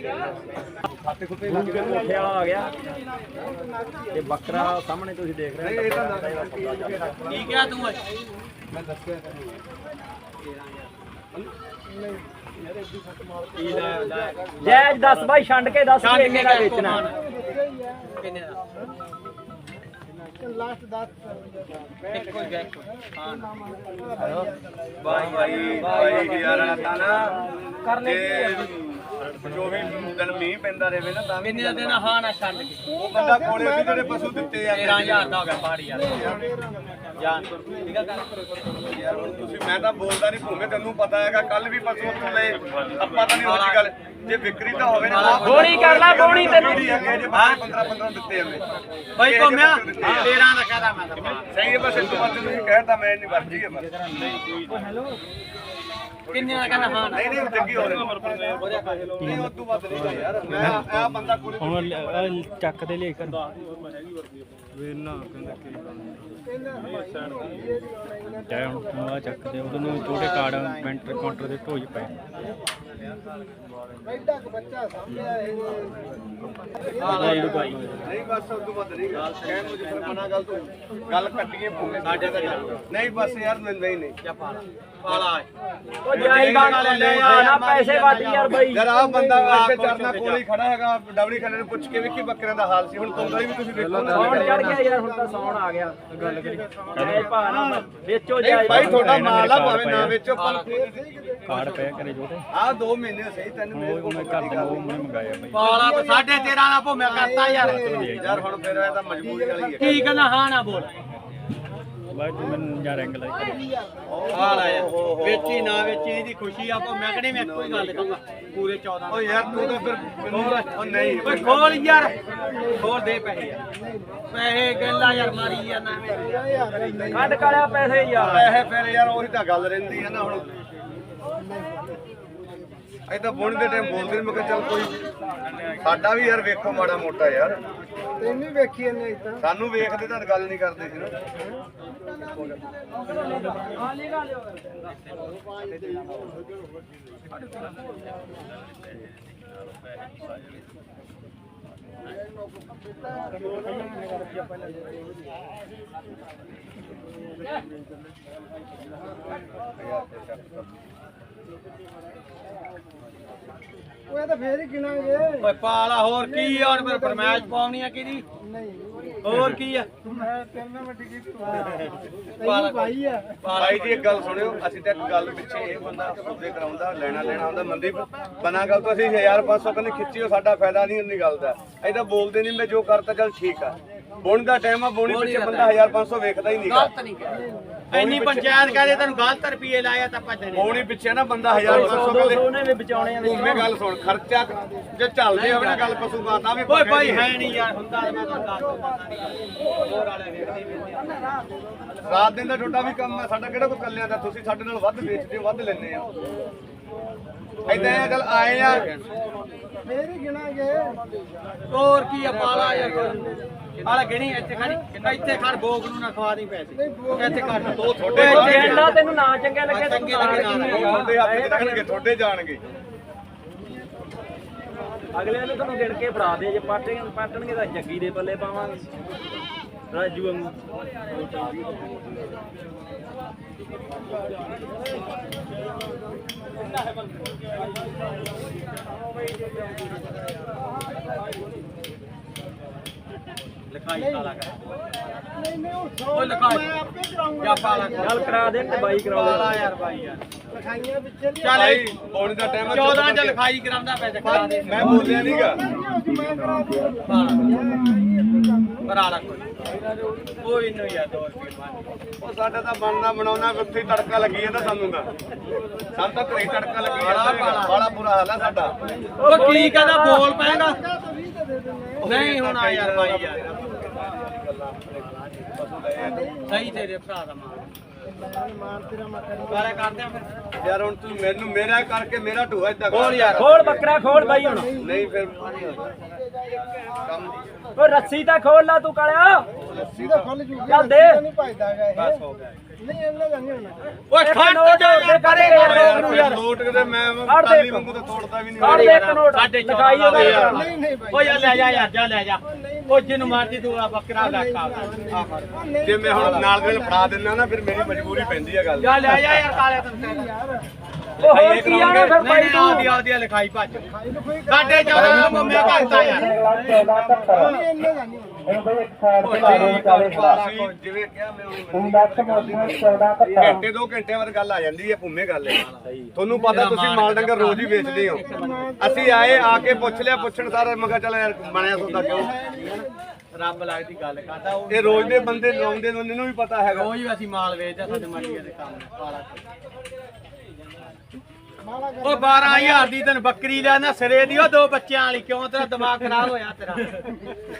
ਖਾਤੇ ਖੁੱਤੇ ਲੱਗ ਗਏ ਕੋਠੇ ਵਾਲਾ ਆ ਗਿਆ ਤੇ ਬੱਕਰਾ ਸਾਹਮਣੇ ਤੁਸੀਂ ਦੇਖ ਰਹੇ ਹੋ ਇਹ ਤਾਂ ਕੀ ਕਿਹਾ ਤੂੰ ਓਏ ਜੈਜ ਦੱਸ ਬਾਈ ਛੰਡ ਕੇ ਦੱਸ ਕੇ ਦਾ ਕਿਆ ਵੇਚਣਾ? ਕਿੰਨੇ ਦਾ ਲਾਸਟ 10 ਇੱਕੋ ਗਿਆ ਇੱਕੋ ਹਾਂ ਬਾਈ ਬਾਈ ਬਾਈ ਯਾਰ ਤਾਂ ਨਾ ਕਰਨੇ ਜੋ ਵੀ ਦਿਨ ਮੀਂਹ ਪੈਂਦਾ ਰਹੇ ਨਾ ਤਾਂ ਵੀ ਕਿੰਨੇ ਦਾ ਦੇਣਾ ਹਾਂ ਨਾ ਛੱਡ ਕੇ। ਉਹ ਬੰਦਾ ਕੋਲੇ ਵੀ ਜਿਹੜੇ ਪਸ਼ੂ ਦਿੱਤੇ ਆ 13000 ਦਾ ਹੋ ਗਿਆ ਪਾੜੀ ਯਾਰ ਜਾਨ ਠੀਕ ਆ ਕਰ ਯਾਰ ਹੁਣ ਤੁਸੀਂ ਮੈਂ ਤਾਂ ਬੋਲਦਾ ਨਹੀਂ ਭੂਮੇ ਤੈਨੂੰ ਪਤਾ ਹੈਗਾ ਕੱਲ ਵੀ ਪਰਸੋਂ ਤੂੰ ਲਏ। ਆਪਾਂ ਤਾਂ ਨਹੀਂ ਹੋਈ ਗੱਲ ਜੇ ਵਿਕਰੀ ਤਾਂ ਹੋਵੇ ਨਾ ਬੋਣੀ ਕਰ ਲੈ, ਬੋਣੀ ਤੈਨੂੰ। ਅੱਗੇ ਜੇ 15 15 ਦਿੱਤੇ ਹਮੇ ਬਾਈ ਕੋਮਿਆ 13 ਦਾ ਕਹਦਾ ਮੈਂ ਸਹੀ ਹੈ ਬਸ ਇਸ ਤੋਂ ਬਾਅਦ ਤੁਸੀਂ ਕਹਿਤਾ ਮੈਂ ਨਹੀਂ ਵਰਜੀ ਹੈ ਬਸ। ਕਿੰਨੇ ਦਾ ਕਹਿੰਦਾ ਹਾਂ। ਨਾ ਨਹੀਂ ਨਹੀਂ ਚੰਗੀ ਹੋ ਰਹੀ। ਨਹੀਂ ਉਸ ਤੋਂ ਵੱਧ ਨਹੀਂ ਯਾਰ। ਮੈਂ ਆ ਬੰਦਾ ਕੋਲੇ ਹੁਣ ਚੱਕ ਤੇ ਲੈ ਕਰ ਟਾਈਮ ਆ ਚੱਕ ਤੇ ਉਹਦੇ ਨੂੰ ਛੋਟੇ ਕਾਰਡ ਮੈਂਟਰ ਕਾਊਂਟਰ ਦੇ ਢੋਜ ਪਏ ਐਡਾ ਕੁ ਬੱਚਾ ਸਾਹਮਣੇ ਇਹ। ਨਹੀਂ ਬਸ ਉਸ ਤੋਂ ਵੱਧ ਨਹੀਂ। ਗੱਲ ਕਹਿਣ ਨੂੰ ਜਿਸ ਮਨਾ ਗੱਲ ਤੂੰ ਗੱਲ ਕੱਟੀਏ ਭੂਮੇ ਸਾਡੇ ਤਾਂ ਨਹੀਂ ਬਸ ਯਾਰ ਨਹੀਂ ਨਹੀਂ। ਜਾ ਪਾਲਾ। ਪਾਲਾ ਉਹ ਜਾਈ ਬਾਣ ਵਾਲੇ ਲੈ ਆ ਨਾ ਪੈਸੇ ਵੱਧ ਯਾਰ ਬਾਈ। ਯਾਰ ਆ ਬੰਦਾ ਆ ਕੇ ਚਰਨਾ ਕੋਲ ਹੀ ਖੜਾ ਹੈਗਾ ਡਬਲੀ ਖਾਨੇ ਨੂੰ ਪੁੱਛ ਕੇ ਵੀ ਕੀ ਬੱਕਰਿਆਂ ਦਾ ਹਾਲ ਸੀ। ਹੁਣ ਤੁੰਦਾ ਵੀ ਤੁਸੀਂ ਦੇਖੋ ਨਾ। ਸੌਣ ਚੜ ਗਿਆ ਯਾਰ ਹੁਣ ਤਾਂ ਸੌਣ ਆ ਗਿਆ। ਗੱਲ ਕਰੀ। ਜਾਇਜ਼ ਭਾ ਨਾ ਵੇਚੋ ਜਾਇਜ਼ ਭਾਈ ਤੁਹਾਡਾ ਮਾਲ ਆ ਭਾਵੇਂ ਨਾ ਵੇਚੋ ਪਰ ਕਾਰਡ ਪਿਆ ਕਰੇ ਜੋਤੇ। ਆ 2 ਮਹੀਨੇ ਸਹੀ ਤੈਨੂੰ ਮੇਰੇ ਕੋਲ ਮੈਂ ਘਰ ਦੇ ਉਹ ਮੈਂ ਮੰਗਾਇਆ ਬਾਈ। ਪਾਲਾ ਤਾਂ ਸਾਢੇ 13 ਦਾ ਭੋਮਿਆ ਕਰਤਾ ਯਾਰ। ਯਾਰ ਹੁਣ ਫਿਰ ਇਹ ਤਾਂ ਮਜਬੂਰੀ ਵਾਲੀ ਹੈ ਕੀ ਕਹਿੰਦਾ ਹਾਂ ਨਾ ਬੋਲ। ਬਾਈ ਤੂੰ ਮੈਨੂੰ ਯਾਰ। ਐਂਗਲ ਹਾਲ ਆਇਆ ਵੇਚੀ ਨਾ ਵੇਚੀ ਇਹਦੀ ਖੁਸ਼ੀ ਆ ਭੋ ਮੈਂ ਕਿਹੜੀ ਮੈਂ ਕੋਈ ਗੱਲ ਕਹੂੰਗਾ ਪੂਰੇ 14 ਓ ਯਾਰ ਤੂੰ ਤਾਂ ਫਿਰ ਉਹ ਨਹੀਂ। ਓਏ ਖੋਲ ਯਾਰ। ਖੋਲ ਦੇ ਪੈਸੇ ਯਾਰ। ਪੈਸੇ ਗੱਲਾਂ ਯਾਰ ਮਾਰੀ ਜਾਂਦਾ। ਕੱਢ ਕਾਲਿਆ ਪੈਸੇ ਯਾਰ। ਪੈਸੇ ਫਿਰ ਯਾਰ ਉਹੀ ਤਾਂ ਗੱਲ ਰਹਿੰਦੀ ਹੈ ਨਾ ਹੁਣ। ਐਦਾਂ ਬੁਣ ਦੇ ਟਾਈਮ ਬੋਲਦੇ ਮੈਂ ਕਿਹਾ ਚੱਲ ਕੋਈ ਸਾਡਾ ਵੀ ਯਾਰ ਵੇਖੋ ਮਾੜਾ ਮੋਟਾ ਯਾਰ। ਤੈਨੂੰ ਵੇਖੀ ਇਹਨੇ ਇਦਾਂ? ਸਾਨੂੰ ਵੇਖਦੇ ਤਾਂ ਗੱਲ ਨਹੀਂ ਕਰਦੇ ਸੀ ਨਾ। ਉਹ ਇਹ ਤਾਂ ਫੇਰ ਹੀ ਗਿਣਾਂਗੇ। ਓਏ ਪਾਲਾ ਹੋਰ ਕੀ ਆ? ਹੁਣ ਫਿਰ ਫਰਮਾਇਸ਼ ਪਾਉਣੀ ਆ ਕਿਹਦੀ? ਨਹੀਂ। ਹੋਰ ਕੀ ਆ? ਮੈਂ ਤੇਰੇ ਵੱਡੀ ਕੀ ਤੈਨੂੰ ਭਾਈ ਆ। ਭਾਈ ਜੀ ਇੱਕ ਗੱਲ ਸੁਣਿਓ ਅਸੀਂ ਤਾਂ ਇੱਕ ਗੱਲ ਪਿੱਛੇ ਇਹ ਬੰਦਾ ਸੌਦੇ ਕਰਾਉਂਦਾ ਲੈਣਾ ਲੈਣਾ ਹੁੰਦਾ ਮੰਦੀ ਬਣਾ ਗੱਲ ਤੋਂ ਅਸੀਂ 1500 ਕਹਿੰਦੇ ਖਿੱਚੀਓ ਸਾਡਾ ਫਾਇਦਾ ਨਹੀਂ ਉਨੀ ਗੱਲ ਦਾ। ਐਦਾਂ ਬੋਲਦੇ ਨਹੀਂ ਮੈਂ ਜੋ ਕਰਤਾ ਚੱਲ ਠੀਕ ਆ। ਬੁਣ ਦਾ ਟਾਈਮ ਆ ਬੋਣੀ ਪਿੱਛੇ ਬੰਦਾ 1500 ਵੇਖਦਾ ਹੀ ਨਹੀਂਗਾ ਗਲਤ ਨਹੀਂ ਕਹਿ ਇੰਨੀ ਪੰਚਾਇਤ ਕਹਦੇ ਤੈਨੂੰ ਗਲਤ ਰੁਪਏ ਲਾਇਆ ਤਾਂ ਭੱਜਣੇ ਬੋਣੀ ਪਿੱਛੇ ਨਾ ਬੰਦਾ 1500 ਕਹਿੰਦੇ ਉਹਨੇ ਵੀ ਬਚਾਉਣੇ ਆ। ਭੂਮੇ ਗੱਲ ਸੁਣ ਖਰਚਾ ਜੇ ਚੱਲਦੇ ਹੋਵੇ ਨਾ ਗੱਲ ਪਸ਼ੂ ਗਾਂ ਤਾਂ ਵੀ ਓਏ ਭਾਈ ਹੈ ਨਹੀਂ ਯਾਰ ਹੁੰਦਾ ਤਾਂ ਮੈਂ ਤੁਹਾਨੂੰ ਦੱਸ ਦਿੰਦਾ ਹੋਰ ਵਾਲੇ ਵੇਖਦੇ ਵੇਖਦੇ ਰਾਤ ਦਿਨ ਦਾ ਟੋਟਾ ਵੀ ਕੰਮ ਹੈ ਸਾਡਾ ਕਿਹੜਾ ਕੋਈ ਕੱਲਿਆਂ ਦਾ? ਤੁਸੀਂ ਸਾਡੇ ਨਾਲ ਵੱਧ ਵੇਚਦੇ ਹੋ ਵੱਧ ਲੈਂਦੇ ਆ ਐਦਾਂ ਆ ਚੱਲ ਆਏ ਆ। ਫੇਰ ਹੀ ਗਿਣਾਂਗੇ। ਹੋਰ ਕੀ ਆ ਪਾਲਾ ਯਾਰ। ਆਲਾ ਗਿਣੀ ਇੱਥੇ ਖੜੀ ਇੱਥੇ ਖੜ ਬੋਗ ਨੂੰ ਨਾ ਖਵਾ ਦੀ ਪੈਸੇ। ਇੱਥੇ ਖੜ। ਦੋ ਤੁਹਾਡੇ ਜਿਹੜਾ ਤੈਨੂੰ ਨਾ ਚੰਗੇ ਲੱਗੇ ਤੈਨੂੰ। ਤੁਹਾਡੇ ਚ ਰੱਖਣਗੇ ਤੁਹਾਡੇ ਜਾਣਗੇ। ਅਗਲੇ ਨੂੰ ਤੁਹਾਨੂੰ ਗਿਣ ਕੇ ਫੜਾ ਦੇ ਜੇ ਪਾਟੇ ਪਾਟਣਗੇ ਤਾਂ ਜੱਗੀ ਦੇ ਪੱਲੇ ਪਾਵਾਂਗੇ। ਰਾਜੂ ਵਾਂਗੂ। ਲਿਖਾਈ ਕਾਲਾ ਕਰ। ਨਹੀਂ ਨਹੀਂ ਉਹ ਲਿਖਾਈ। ਮੈਂ ਆਪੇ ਕਰਾਉਂਗਾ ਜਾ ਪਾਲਾ ਚੱਲ ਕਰਾ ਦੇ ਤੇ ਬਾਈ ਕਰਾ ਪਾਲਾ ਦੇ ਯਾਰ ਭਾਈ ਯਾਰ। ਲਿਖਾਈਆਂ ਨਹੀਂ ਚੱਲ ਭਾਈ ਪੌਣੇ ਦਾ ਟਾਈਮ 14 ਚ ਲਿਖਾਈ ਕਰਾਉਂਦਾ ਪੈਸੇ ਕਰਾ ਦੇ। ਮੈਂ ਬੋਲਿਆ ਨਹੀਂਗਾ ਮੈਂ ਕਰਾ ਦੂੰ ਕਰਾ ਲਾ ਕੋਈ। ਕੋਈ ਨਹੀਂ ਯਾਰ 2 ਰੁਪਏ ਉਹ ਸਾਡਾ ਤਾਂ ਬਣਨਾ ਬਣਾਉਣਾ ਉੱਥੇ ਤੜਕਾ ਲੱਗੀ ਜਾਂਦਾ ਸਾਨੂੰ ਤਾਂ। ਸਾਨੂੰ ਤਾਂ ਘਰੇ ਤੜਕਾ ਲੱਗੀ ਜਾਂਦਾ। ਬੜਾ ਬੁਰਾ ਹਾਲ ਆ ਸਾਡਾ। ਉਹ ਕੀ ਕਹਿੰਦਾ ਬੋਲ ਪੈਗਾ ਤਾਂ 20 ਤੇ ਦੇ ਦਿੰਦੇ ਨਹੀਂ ਹੋਣਾ ਯਾਰ ਯਾਰ। ਸਹੀ ਤੇਰੇ ਭਰਾ ਦਾ ਮਾਨ ਮਾਰ ਤੇਰਾ ਮੈਂ ਕਰੀ ਗਾਲੇ ਕਰਦੇ ਆ ਫਿਰ। ਯਾਰ ਹੁਣ ਤੂੰ ਮੈਨੂੰ ਮੇਰਾ ਕਰਕੇ ਮੇਰਾ ਢੂਆ ਇਦਾਂ ਹੋਰ ਯਾਰ ਖੋਲ ਬੱਕਰਾ ਖੋਲ ਬਾਈ ਹੁਣ। ਨਹੀਂ ਫਿਰ ਓ ਰੱਸੀ ਤਾਂ ਖੋਲ ਲਾ ਤੂੰ ਕਾਲਿਆ। ਸਿੱਧਾ ਖੁੱਲ ਜੂਗੀ ਚੱਲ ਦੇ। ਨਹੀਂ ਭਜਦਾ ਹੈਗਾ ਇਹ। ਬਸ ਹੋ ਗਿਆ। ਨਹੀਂ ਇਹਨਾਂ ਦਾ ਨਹੀਂ ਹੋਣਾ। ਓਏ ਨੋਟ ਜਾ ਦੇ ਕਰ ਯਾਰ ਲੋਕ ਨੂੰ ਯਾਰ। ਨੋਟ ਕਿਤੇ ਮੈਂ ਕਾਲੀ। ਵਾਂਗੂ ਤਾਂ ਤੋੜਦਾ ਵੀ ਨਹੀਂ। ਇੱਕ ਨੋਟ। ਚੌਦਾਂ ਲਿਖਾਈ ਉਹਦਾ ਯਾਰ। ਨਹੀਂ ਨਹੀਂ ਭਾਈ। ਓ ਯਾਰ ਲੈ ਜਾ ਯਾਰ ਜਾ ਲੈ ਜਾ। ਓ ਜਿਹਨੂੰ ਮਰਜ਼ੀ ਤੂੰ ਆ ਬੱਕਰਾ ਲੈ ਖਾ ਆ ਫੜ। ਜੇ ਮੈਂ ਹੁਣ ਨਾਲ ਦੇ ਨਾਲ ਫੜਾ ਦਿੰਦਾ ਨਾ ਫਿਰ ਮੇਰੀ ਮਜਬੂਰੀ ਪੈਂਦੀ ਆ ਗੱਲ। ਜਾ ਲੈ ਜਾ ਯਾਰ ਕਾਲੇ ਤੈਨੂੰ ਉਹ ਹੋਰ ਕੀ ਆਣਾ ਫਿਰ ਨਹੀਂ ਤੂੰ ਆਦੀ ਆਦੀ ਲਿਖਾਈ ਭੱਜ ਇਹਨੂੰ ਸਾਡੇ 14 ਦਾ ਮੰਮੇ ਕਰਤਾ ਯਾਰ ਇਹਨਾਂ ਜਿਵੇਂ ਕਿਹਾ ਮੈਂ ਘੰਟੇ ਦੋ ਘੰਟੇ ਬਾਅਦ ਗੱਲ ਆ ਜਾਂਦੀ ਹੈ ਭੁੰਮੇ ਗੱਲ ਹੈ ਤੁਹਾਨੂੰ ਪਤਾ ਤੁਸੀਂ ਮਾਲ ਡੰਗਰ ਰੋਜ਼ ਹੀ ਵੇਚਦੇ ਹੋ ਅਸੀਂ ਆਏ ਆ ਕੇ ਪੁੱਛ ਲਿਆ ਪੁੱਛਣ ਸਾਰਾ ਮੈਂ ਕਿਹਾ ਚੱਲ ਯਾਰ ਬਣਿਆ ਸੌਦਾ ਕਿਉਂ ਰੱਬ ਲੱਗਦੀ ਗੱਲ ਕਰਦਾ ਉਹ ਇਹ ਰੋਜ਼ ਦੇ ਬੰਦੇ ਲਾਉਂਦੇ ਨੇ ਉਹਨਾਂ ਨੂੰ ਵੀ ਪਤਾ ਹੈਗਾ ਰੋਜ਼ ਹੀ ਅਸੀਂ ਮਾਲ ਵੇਚਦੇ ਸਾਡੇ ਮੰਡੀਆਂ ਦੇ ਕੰਮ ਪਾਲਾ ਉਹ 12000 ਦੀ ਤੈਨੂੰ ਬੱਕਰੀ ਲੈ ਨਾ ਸਿਰੇ ਦੀ ਉਹ ਦੋ ਬੱਚਿਆਂ ਵਾਲੀ ਕਿਉਂ? ਤੇਰਾ ਦਿਮਾਗ ਖਰਾਬ ਹੋਇਆ ਤੇਰਾ।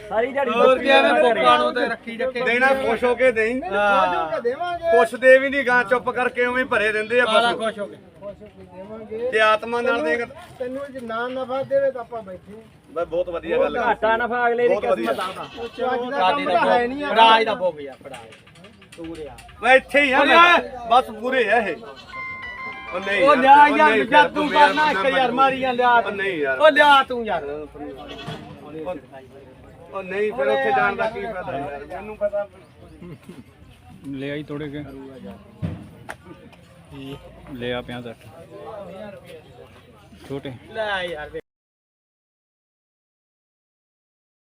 ਸਾਰੀ ਦਿਹਾੜੀ ਹੋਰ ਕੀ ਐਵੇਂ ਭੁੱਖਾਂ ਨੂੰ ਤੇ ਰੱਖੀ ਰੱਖੇ। ਦੇਣਾ ਖੁਸ਼ ਹੋ ਕੇ ਦੇਈ। ਪੁੱਛਦੇ ਵੀ ਨਹੀਂ ਗਾਂ ਚੁੱਪ ਕਰਕੇ ਉਵੇਂ ਭਰੇ ਦਿੰਦੇ ਆ ਬਸ। ਖੁਸ਼ ਹੋ ਦੇਵਾਂਗੇ। ਤੇ ਆਤਮਾ ਨਾਲ ਦੇਗਾ ਤੈਨੂੰ ਜੇ ਨਾ ਨਫਾ ਦੇਵੇ ਤਾਂ ਆਪਾਂ ਬੈਠੇ ਬਹੁਤ ਵਧੀਆ ਗੱਲ ਹੈ ਘਾਟਾ ਨਫਾ ਅਗਲੇ ਦੀ। ਕਿਸਮਤ ਆ ਅੱਜ ਦਾ ਕੰਮ ਤਾਂ ਹੈ ਨਹੀਂ ਆ। ਫੜਾਜ ਦਾ ਭੋਗ ਯਾਰ ਫੜਾਜ ਤੂੰ ਰਿਆ ਮੈਂ ਇੱਥੇ ਹੀ ਆ। ਬਸ ਪੂਰੇ ਆ ਇਹ। ਉਹ ਨਹੀਂ ਉਹ ਲਿਆ ਉਹ ਯਾਰ ਨਹੀਂ ਜਦ ਤੂੰ ਫਿਰ ਕਰਨਾ ਮੈਂ ਇੱਕ ਯਾਰ ਮਾਰੀਆਂ ਲਿਆ ਉਹ ਨਹੀਂ ਯਾਰ। ਉਹ ਲਿਆ ਤੂੰ ਯਾਰ। ਉਹ ਨਹੀਂ ਫਿਰ ਉੱਥੇ ਜਾਣ ਦਾ ਕੀ ਫਾਇਦਾ ਯਾਰ ਮੈਨੂੰ ਪਤਾ। ਲੈ ਆਈ ਤੋੜੇ ਕੇ। ਲੈ ਆ 50 ਛੋਟੇ। ਲੈ ਯਾਰ